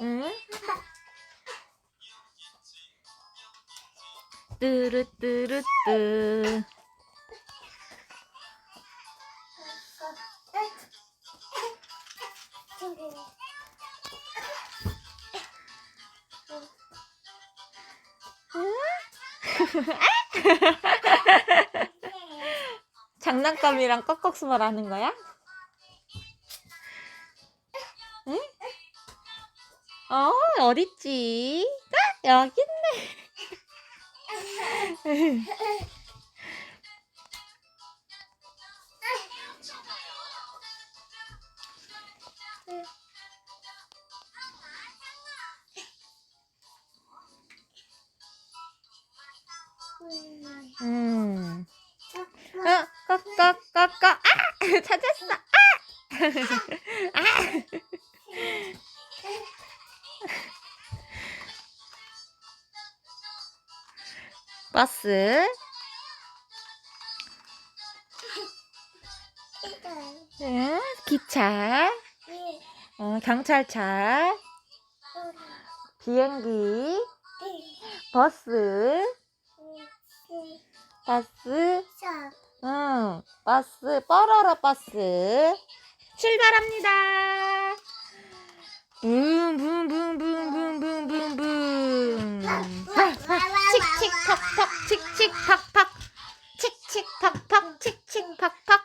응? 뚜루뚜루뚜. 장난감이랑 꺽꺽스멀 하는 거야? 어, 어딨지? 아, 여기 있네. 음. 어, 꺽꺽꺽꺽. 아! 찾았어. 아! 아! 버스. 응, 기차. 어, 경찰차. 비행기. 버스. 버스. 응, 버스. 뽀로로 버스. 출발합니다. 칭팍팍